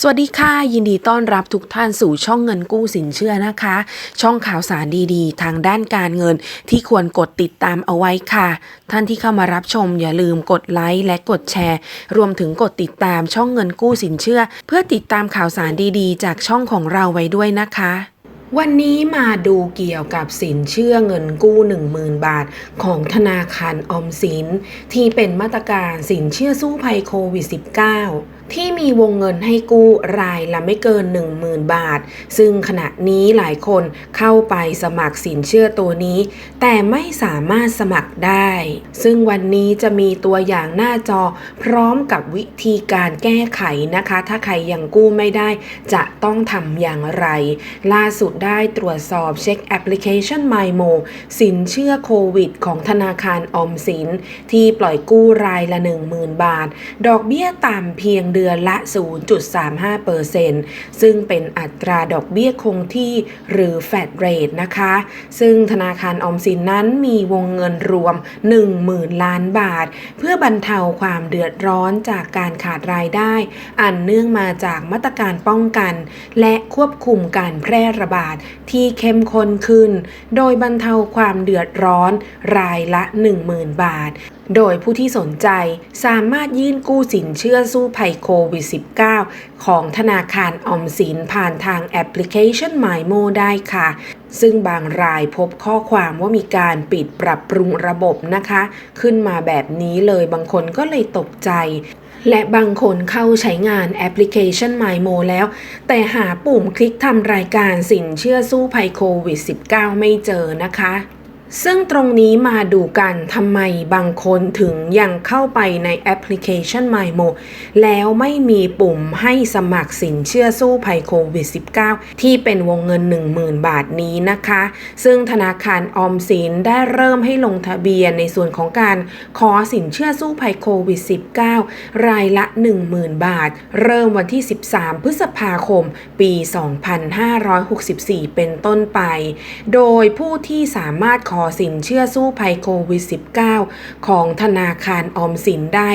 สวัสดีค่ะ ยินดีต้อนรับทุกท่านสู่ช่องเงินกู้สินเชื่อนะคะ ช่องข่าวสารดีๆ ทางด้านการเงินที่ควรกดติดตามเอาไว้ค่ะ ท่านที่เข้ามารับชมอย่าลืมกดไลค์และกดแชร์ รวมถึงกดติดตามช่องเงินกู้สินเชื่อ เพื่อติดตามข่าวสารดีๆ จากช่องของเราไว้ด้วยนะคะวันนี้มาดูเกี่ยวกับสินเชื่อเงินกู้ 10,000 บาท ของธนาคารออมสิน ที่เป็นมาตรการสินเชื่อสู้ภัยโควิด -19 ที่มีวงเงินให้กู้รายละไม่เกิน 10,000 บาท ซึ่งขณะนี้หลายคนเข้าไปสมัครสินเชื่อตัวนี้ แต่ไม่สามารถสมัครได้ ซึ่งวันนี้จะมีตัวอย่างหน้าจอพร้อมกับวิธีการแก้ไขนะคะ ถ้าใครยังกู้ไม่ได้ จะต้องทำอย่างไร ล่าสุดได้ตรวจสอบเช็คแอปพลิเคชัน MyMo สินเชื่อโควิด ของธนาคารออมสิน ที่ปล่อยกู้รายละ 10,000 บาท ดอกเบี้ยต่ำเพียงเดือนละ 0.35%ซึ่งเป็นอัตราดอกเบี้ยคงที่หรือ Flat Rate นะคะ ซึ่งธนาคารออมสินนั้นมีวงเงินรวม 10,000 ล้านบาท เพื่อบรรเทาความเดือดร้อนจากการขาดรายได้ อันเนื่องมาจากมาตรการป้องกัน และควบคุมการแพร่ระบาดที่เข้มข้นขึ้น โดยบรรเทาความเดือดร้อนรายละ 10,000 บาท โดยผู้ที่สนใจสามารถยื่นกู้สินเชื่อสู้ภัยโควิด -19 ของธนาคารออมสินผ่านทางแอปพลิเคชัน MyMo ได้ค่ะ ซึ่งบางรายพบข้อความว่ามีการปิดปรับปรุงระบบนะคะ ขึ้นมาแบบนี้เลยบางคนก็เลยตกใจและบางคนเข้าใช้งานแอปพลิเคชัน MyMo แล้ว แต่หาปุ่มคลิกทำรายการสินเชื่อสู้ภัยโควิด -19 ไม่เจอนะคะ ซึ่งตรงนี้มาดูกันทำไมบางคนถึงยังเข้าไปในแอปพลิเคชัน MyMo แล้วไม่มีปุ่มให้สมัครสินเชื่อสู้ภัยโควิด -19 ที่เป็นวงเงิน 10,000 บาทนี้นะคะ ซึ่งธนาคารออมสินได้เริ่มให้ลงทะเบียนในส่วนของการขอสินเชื่อสู้ภัยโควิด -19 รายละ 10,000 บาท เริ่มวันที่ 13 พฤษภาคม ปี 2564 เป็นต้นไป โดยผู้ที่สามารถขออสินเชื่อสู้ภัยโควิด -19 ของธนาคารออมสินได้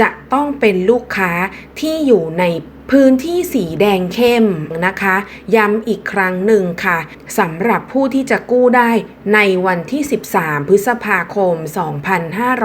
จะต้องเป็นลูกค้าที่อยู่ในพื้นที่สีแดงเข้มนะคะ ย้ำอีกครั้งหนึ่งค่ะสำหรับผู้ที่จะกู้ได้ในวันที่ 13 พฤษภาคม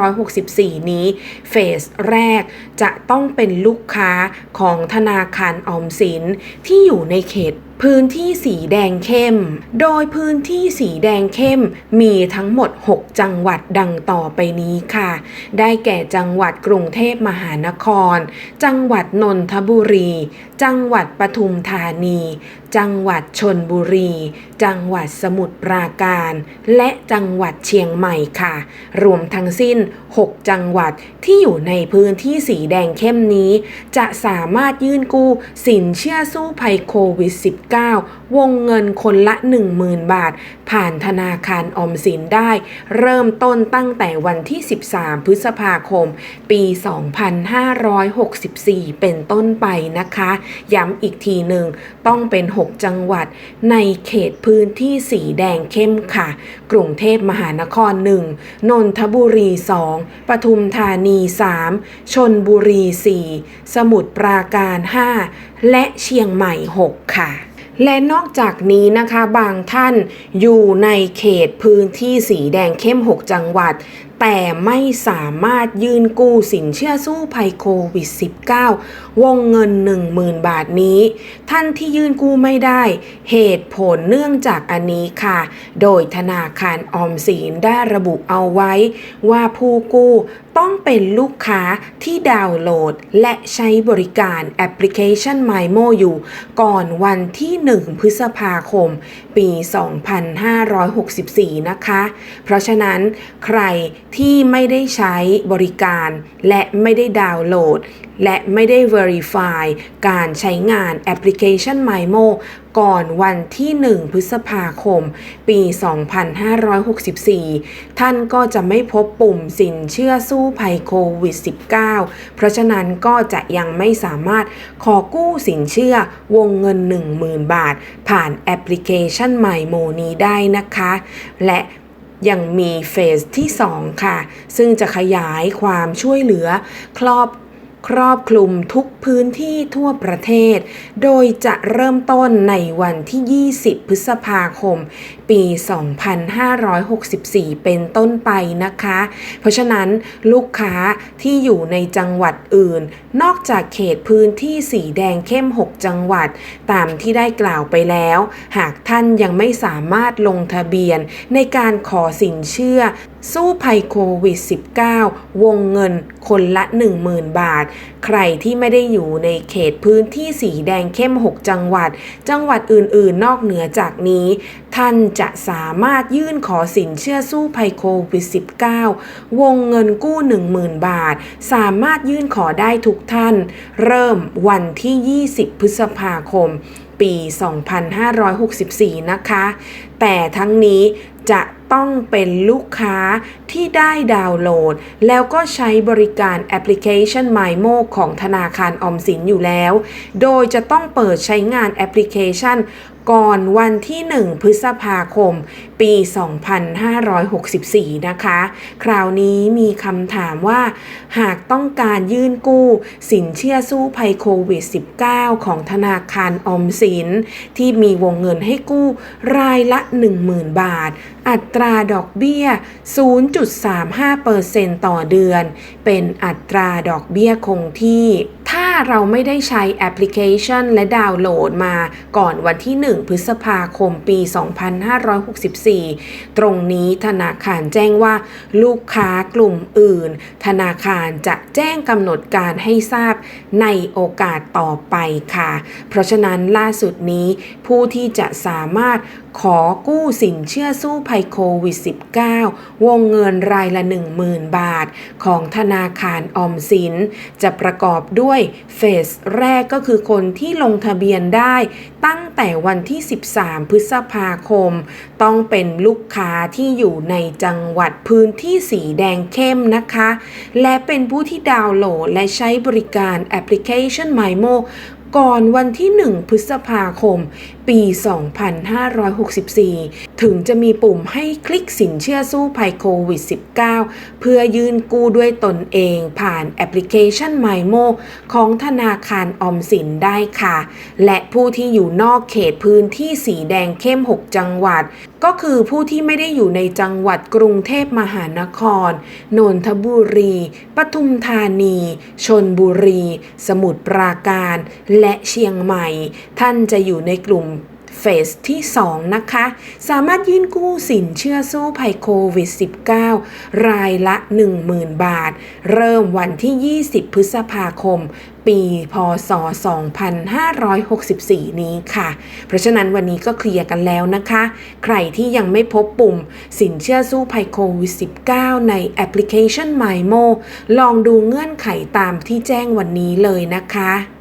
2564 นี้ เฟสแรกจะต้องเป็นลูกค้าของธนาคารออมสินที่อยู่ในเขต พื้นที่สีแดงเข้ม โดยพื้นที่สีแดงเข้มมีทั้งหมด 6 จังหวัดดังต่อไปนี้ค่ะ ได้แก่จังหวัดกรุงเทพมหานคร จังหวัดนนทบุรี จังหวัดปทุมธานี จังหวัดชนบุรี จังหวัดสมุทรปราการ และจังหวัดเชียงใหม่ค่ะ รวมทั้งสิ้น 6 จังหวัดที่อยู่ในพื้นที่สีแดงเข้มนี้ จะสามารถยื่นกู้สินเชื่อสู้ภัยโควิด -19 วงเงินคนละ 10,000 บาท ผ่านธนาคารออมสินได้ เริ่มต้นตั้งแต่วันที่ 13 พฤษภาคม ปี 2564 เป็นต้นไปนะคะย้ำอีกทีหนึ่งต้องเป็น 6 จังหวัด ในเขตพื้นที่สีแดงเข้มค่ะ กรุงเทพมหานคร 1 นนทบุรี 2 ปทุมธานี 3 ชนบุรี 4 สมุทรปราการ 5 และเชียงใหม่ 6 ค่ะและนอกจากนี้นะคะบางท่านอยู่ในเขตพื้นที่สีแดงเข้ม 6 จังหวัด แต่ไม่สามารถยื่นกู้สินเชื่อสู้ภัยโควิด -19 วงเงิน 10,000 บาทนี้ ท่านที่ยื่นกู้ไม่ได้ เหตุผลเนื่องจากอันนี้ค่ะ โดยธนาคารออมสินได้ระบุเอาไว้ ว่าผู้กู้ต้องเป็นลูกค้าที่ดาวน์โหลด และใช้บริการแอปพลิเคชัน MyMo อยู่ ก่อนวันที่ 1 พฤษภาคม ปี 2564 นะคะ เพราะฉะนั้นใครที่ไม่ได้ใช้บริการ และไม่ได้ดาวน์โหลด และไม่ได้ Verify การใช้งานแอปพลิเคชัน MyMo ก่อนวันที่ 1 พฤษภาคม ปี 2564 ท่านก็จะไม่พบปุ่มสินเชื่อสู้ภัยโควิด -19 เพราะฉะนั้นก็จะยังไม่สามารถขอกู้สินเชื่อวงเงิน 10,000 บาท ผ่านแอปพลิเคชัน MyMo นี้ได้นะคะ และ ยังมีเฟสที่ 2 ค่ะ ซึ่งจะขยายความช่วยเหลือครอบครอบคลุมทุกพื้นที่ทั่วประเทศ โดยจะเริ่มต้นในวันที่ 20 พฤษภาคมปี 2564 เป็นต้นไปนะคะ เพราะฉะนั้นลูกค้าที่อยู่ในจังหวัดอื่น นอกจากเขตพื้นที่สีแดงเข้ม 6 จังหวัด ตามที่ได้กล่าวไปแล้ว หากท่านยังไม่สามารถลงทะเบียนในการขอสินเชื่อ สู้ภัยโควิด -19 วงเงินคนละ 10,000 บาท ใครที่ไม่ได้อยู่ในเขตพื้นที่สีแดงเข้ม 6 จังหวัด จังหวัดอื่น ๆ นอกเหนือจากนี้ ท่านจะสามารถยื่นขอสินเชื่อสู้ภัยโควิด -19 วงเงินกู้ 10,000 บาท สามารถยื่นขอได้ทุกท่าน เริ่มวันที่ 20 พฤษภาคม ปี 2564 นะคะ แต่ทั้งนี้จะต้องเป็นลูกค้าที่ได้ดาวน์โหลด แล้วก็ใช้บริการแอปพลิเคชัน MyMo ของธนาคารออมสินอยู่แล้ว โดยจะต้องเปิดใช้งานแอปพลิเคชัน ก่อนวันที่ 1 พฤษภาคม ปี 2564 นะคะ คราวนี้มีคำถามว่า หากต้องการยื่นกู้ สินเชื่อสู้ภัยโควิด -19 ของธนาคารอมสิน ที่มีวงเงินให้กู้รายละ 10,000 บาทอัตราดอกเบี้ย 0.35%ต่อเดือน เป็นอัตราดอกเบี้ยคงที่ ถ้าเราไม่ได้ใช้แอปพลิเคชันและดาวน์โหลดมาก่อนวันที่ 1 พฤษภาคมปี 2564 ตรงนี้ธนาคารแจ้งว่า ลูกค้ากลุ่มอื่น ธนาคารจะแจ้งกำหนดการให้ทราบในโอกาสต่อไปค่ะ เพราะฉะนั้นล่าสุดนี้ผู้ที่จะสามารถขอกู้สินเชื่อสู้ภัยโควิด -19 วงเงินรายละ 10,000 บาท ของธนาคารออมสิน จะประกอบด้วยเฟสแรกก็คือคนที่ลงทะเบียนได้ ตั้งแต่วันที่ 13 พฤษภาคม ต้องเป็นลูกค้าที่อยู่ในจังหวัดพื้นที่สีแดงเข้มนะคะ และเป็นผู้ที่ดาวน์โหลดและใช้บริการแอปพลิเคชัน MyMo ก่อนวันที่ 1 พฤษภาคมปี 2564 ถึงจะมีปุ่มให้คลิกสินเชื่อสู้ภัยโควิด -19 เพื่อยื่นกู้ด้วยตนเองผ่านแอปพลิเคชัน MyMo ของธนาคารออมสินได้ค่ะ และผู้ที่อยู่นอกเขตพื้นที่สีแดงเข้ม 6 จังหวัด ก็คือผู้ที่ไม่ได้อยู่ในจังหวัดกรุงเทพมหานคร นนทบุรี ปทุมธานี ชนบุรี สมุทรปราการ และเชียงใหม่ ท่านจะอยู่ในกลุ่ม เฟสที่ 2 นะคะ สามารถยื่นกู้สินเชื่อสู้ภัยโควิด -19 รายละ 10,000 บาท เริ่มวันที่ 20 พฤษภาคม ปีพศ 2564 นี้ค่ะ เพราะฉะนั้นวันนี้ก็เคลียร์กันแล้วนะคะ ใครที่ยังไม่พบปุ่มสินเชื่อสู้ภัยโควิด -19 ในแอปพลิเคชัน MyMo ลองดูเงื่อนไขตามที่แจ้งวันนี้เลยนะคะ